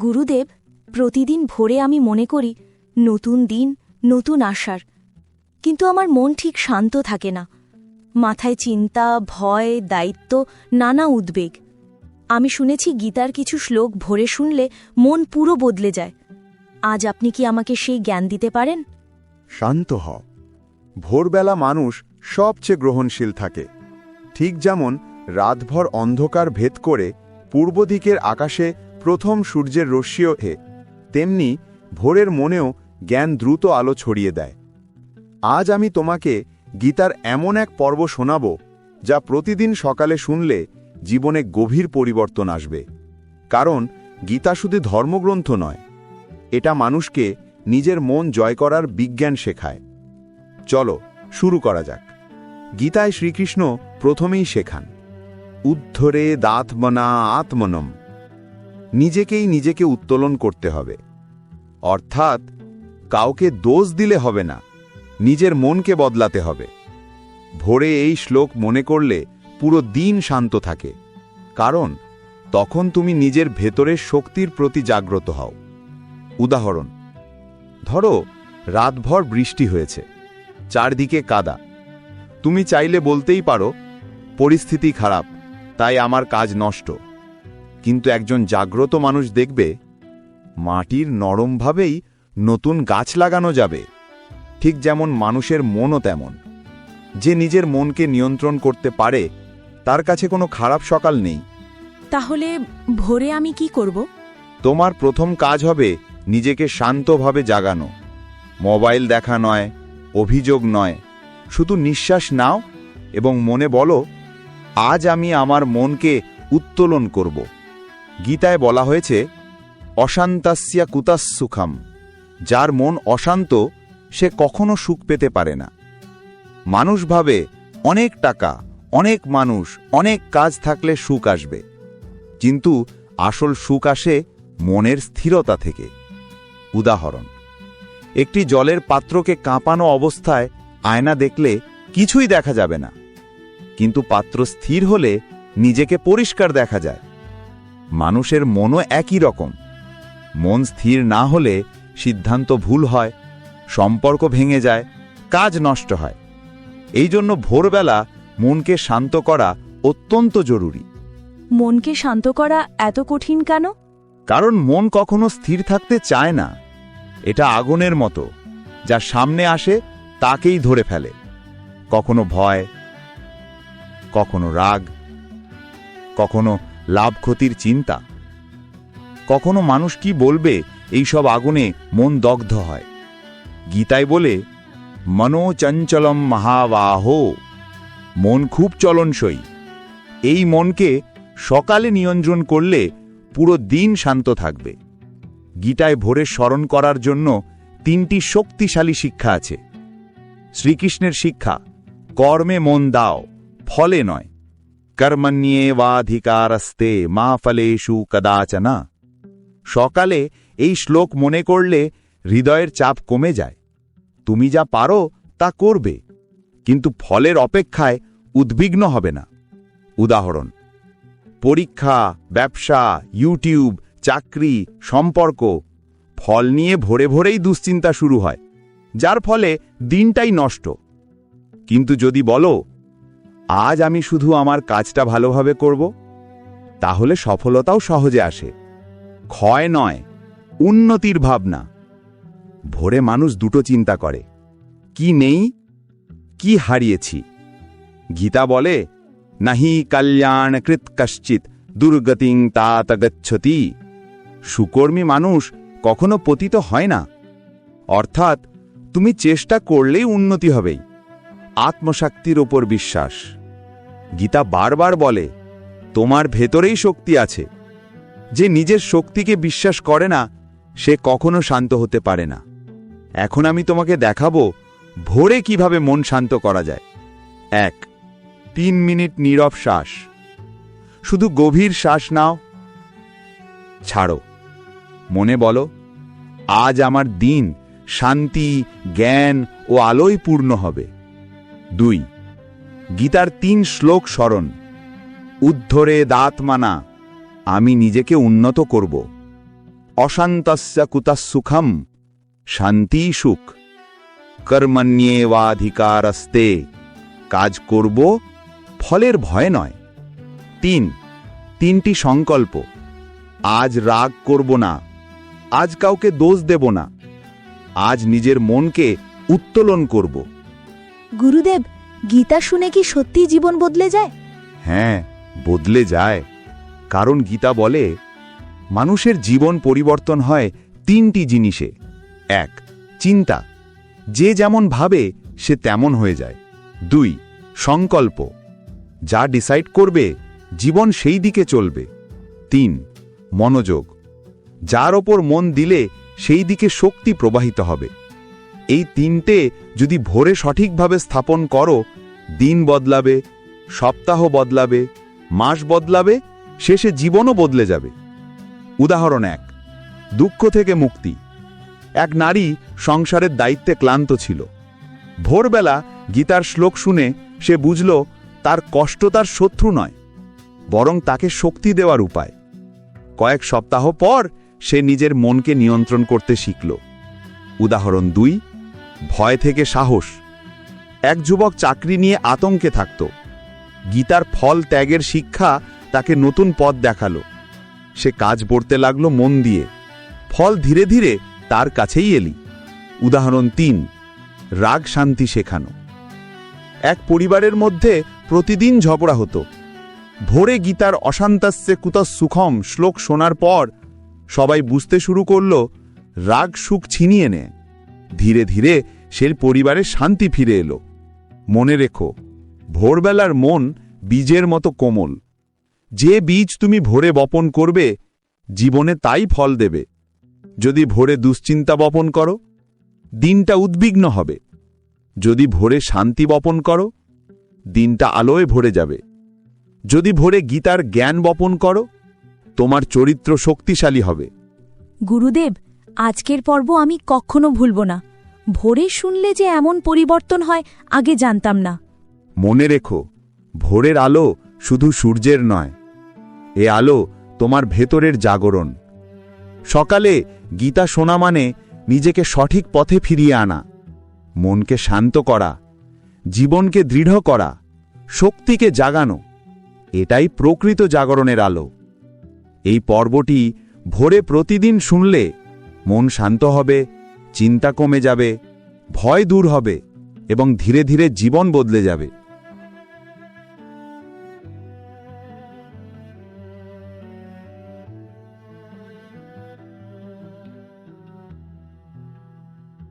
গুরুদেব, প্রতিদিন ভোরে আমি মনে করি, নতুন দিন, নতুন আশার কিন্তু আমার মন ঠিক শান্ত থাকে না। মাথায় চিন্তা, ভয়, দায়িত্ব, নানা উদ্বেগ। আমি শুনেছি গীতার কিছু শ্লোক ভোরে শুনলে মন পুরো বদলে যায়। আজ আপনি কি আমাকে সেই জ্ঞান দিতে পারেন? শান্ত হ ভোরবেলা মানুষ সবচেয়ে গ্রহণশীল থাকে। ঠিক যেমন রাতভর অন্ধকার ভেদ করে পূর্ব দিকের আকাশে প্রথম সূর্যের রশ্মিও হে। তেমনি ভোরের মনেও জ্ঞান দ্রুত আলো ছড়িয়ে দেয়। আজ আমি তোমাকে গীতার এমন এক পর্ব শোনাব, যা প্রতিদিন সকালে শুনলে জীবনে গভীর পরিবর্তন আসবে। কারণ গীতা শুধু ধর্মগ্রন্থ নয়, এটা মানুষকে নিজের মন জয় করার বিজ্ঞান শেখায়। চলো, শুরু করা যাক। গীতায় শ্রীকৃষ্ণ প্রথমেই শেখান, উদ্ধরে দাঁতমনা আত্মনম। নিজেকেই নিজেকে উত্তোলন করতে হবে। অর্থাৎ, কাউকে দোষ দিলে হবে না, নিজের মনকে বদলাতে হবে। ভোরে এই শ্লোক মনে করলে পুরো দিন শান্ত থাকে। কারণ, তখন তুমি নিজের ভেতরের শক্তির প্রতি জাগ্রত হও। উদাহরণ, ধরো, রাতভর বৃষ্টি হয়েছে, চারদিকে কাদা। তুমি চাইলে বলতেই পারো, পরিস্থিতি খারাপ, তাই আমার কাজ নষ্ট। কিন্তু একজন জাগ্রত মানুষ দেখবে মাটির নরমভাবেই নতুন গাছ লাগানো যাবে। ঠিক যেমন মানুষের মনও তেমন। যে নিজের মনকে নিয়ন্ত্রণ করতে পারে তার কাছে কোনো খারাপ সকাল নেই। তাহলে ভোরে আমি কি করব? তোমার প্রথম কাজ হবে নিজেকে শান্তভাবে জাগানো। মোবাইল দেখা নয় অভিযোগ নয় শুধু নিঃশ্বাস নাও এবং মনে বলো আজ আমি আমার মনকে উত্তোলন করব। গীতায় বলা হয়েছে, অশান্তাস্যা কুতাসুখাম, যার মন অশান্ত, সে কখনো সুখ পেতে পারে না। মানুষ ভাবে, অনেক টাকা, অনেক মানুষ, অনেক কাজ থাকলে সুখ আসবে। কিন্তু আসল সুখ আসে মনের স্থিরতা থেকে। উদাহরণ, একটি জলের পাত্রকে কাঁপানো অবস্থায় আয়না দেখলে কিছুই দেখা যাবে না। কিন্তু পাত্র স্থির হলে নিজেকে পরিষ্কার দেখা যায়। মানুষের মনও একই রকম। মন স্থির না হলে সিদ্ধান্ত ভুল হয় সম্পর্ক ভেঙে যায় কাজ নষ্ট হয়। এই জন্য ভোরবেলা মনকে শান্ত করা অত্যন্ত জরুরি। মনকে শান্ত করা এত কঠিন কেন? কারণ মন কখনো স্থির থাকতে চায় না। এটা আগুনের মতো যা সামনে আসে তাকেই ধরে ফেলে। কখনো ভয় কখনো রাগ কখনো লাভ ক্ষতির চিন্তা। কখনো মানুষ কি বলবে এই সব আগুনে মন দগ্ধ হয়? গীতায় বলে, মনোচঞ্চলম মহাবাহ, মন খুব চলনসই। এই মনকে সকালে নিয়ন্ত্রণ করলে পুরো দিন শান্ত থাকবে। গীতায় ভোরে স্মরণ করার জন্য তিনটি শক্তিশালী শিক্ষা আছে। শ্রীকৃষ্ণের শিক্ষা, কর্মে মন দাও, ফলে নয়। কর্মণ্যেবাধিকারস্তে মা ফলেষু কদাচনা সকালে এই শ্লোক মনে করলে হৃদয়ের চাপ কমে যায়। তুমি যা পারো তা করবে, কিন্তু ফলের অপেক্ষায় উদ্বিগ্ন হবে না। উদাহরণ, পরীক্ষা, ব্যবসা, ইউটিউব, চাকরি, সম্পর্ক, ফল নিয়ে ভোরে ভোরেই দুশ্চিন্তা শুরু হয়, যার ফলে দিনটাই নষ্ট। কিন্তু যদি বলো আজ আমি শুধু আমার কাজটা ভালোভাবে করব, তাহলে সফলতাও সহজে আসে। ক্ষয় নয়, উন্নতির ভাবনা। ভোরে মানুষ দুটো চিন্তা করে, কি নেই, কি হারিয়েছি? গীতা বলে, নাহি কল্যাণ কৃত কশ্চিত দুর্গতিং তাত গচ্ছতি। সুকর্মী মানুষ কখনো পতিত হয় না। অর্থাৎ, তুমি চেষ্টা করলেই উন্নতি হবেই। আত্মশক্তির ওপর বিশ্বাস। গীতা বারবার বলে, তোমার ভেতরেই শক্তি আছে। যে নিজের শক্তিকে বিশ্বাস করে না, সে কখনো শান্ত হতে পারে না। এখন আমি তোমাকে দেখাবো ভোরে কীভাবে মন শান্ত করা যায়। এক, তিন মিনিট নীরব শ্বাস। শুধু গভীর শ্বাস নাও। ছাড়ো। মনে বলো, আজ আমার দিন শান্তি, জ্ঞান ও আলোয় পূর্ণ হবে। দুই গীতার তিন শ্লোক স্মরণ। উদ্ধরে দাঁত মানা, আমি নিজেকে উন্নত করব। অশান্তস্য কুতঃ সুখম শান্তি সুখ। কর্মণ্যেবাধিকারস্তে কাজ করব, ফলের ভয় নয়। তিন, তিনটি সংকল্প, আজ রাগ করব না, আজ কাউকে দোষ দেব না, আজ নিজের মনকে উত্তোলন করব। গুরুদেব গীতা শুনে কি সত্যি জীবন বদলে যায়? হ্যাঁ বদলে যায়। কারণ গীতা বলে, মানুষের জীবন পরিবর্তন হয় তিনটি জিনিসে। এক, চিন্তা। যে যেমন ভাবে, সে তেমন হয়ে যায়। দুই, সংকল্প। যা ডিসাইড করবে, জীবন সেই দিকে চলবে। তিন, মনোযোগ। যার ওপর মন দিলে, সেই দিকে শক্তি প্রবাহিত হবে। এই তিনটে যদি ভোরে সঠিকভাবে স্থাপন করো, দিন বদলাবে, সপ্তাহ বদলাবে, মাস বদলাবে, শেষে জীবনও বদলে যাবে। উদাহরণ এক, দুঃখ থেকে মুক্তি। এক নারী সংসারের দায়িত্বে ক্লান্ত ছিল। ভোরবেলা গীতার শ্লোক শুনে সে বুঝল, তার কষ্ট তার শত্রু নয়, বরং তাকে শক্তি দেওয়ার উপায়। কয়েক সপ্তাহ পর সে নিজের মনকে নিয়ন্ত্রণ করতে শিখল। উদাহরণ দুই ভয় থেকে সাহস। এক যুবক চাকরি নিয়ে আতঙ্কে থাকত। গীতার ফল ত্যাগের শিক্ষা তাকে নতুন পথ দেখাল। সে কাজ পড়তে লাগল মন দিয়ে। ফল ধীরে ধীরে তার কাছেই এলি। উদাহরণ তিন, রাগ শান্তি শেখানো। এক পরিবারের মধ্যে প্রতিদিন ঝগড়া হতো। ভোরে গীতার অশান্তাস্যে কুত সুখম শ্লোক শোনার পর সবাই বুঝতে শুরু করল, রাগ সুখ ছিনিয়ে নেয় ধীরে ধীরে সে পরিবারে শান্তি ফিরে এলো। মনে রেখো, ভোরবেলার মন বীজের মতো কোমল। যে বীজ তুমি ভোরে বপন করবে, জীবনে তাই ফল দেবে। যদি ভোরে দুশ্চিন্তা বপন করো, দিনটা উদ্বিগ্ন হবে। যদি ভোরে শান্তি বপন করো, দিনটা আলোয় ভরে যাবে। যদি ভোরে গীতার জ্ঞান বপন করো, তোমার চরিত্র শক্তিশালী হবে। গুরুদেব আজকের পর্ব আমি কখনো ভুলব না। ভোরে শুনলে যে এমন পরিবর্তন হয়, আগে জানতাম না। মনে রেখো, ভোরের আলো শুধু সূর্যের নয়, এ আলো তোমার ভেতরের জাগরণ। সকালে গীতা শোনা মানে নিজেকে সঠিক পথে ফিরিয়ে আনা, মনকে শান্ত করা, জীবনকে দৃঢ় করা, শক্তিকে জাগানো, এটাই প্রকৃত জাগরণের আলো। এই পর্বটি ভোরে প্রতিদিন শুনলে মন শান্ত হবে, চিন্তা কমে যাবে, ভয় দূর হবে এবং ধীরে ধীরে জীবন বদলে যাবে।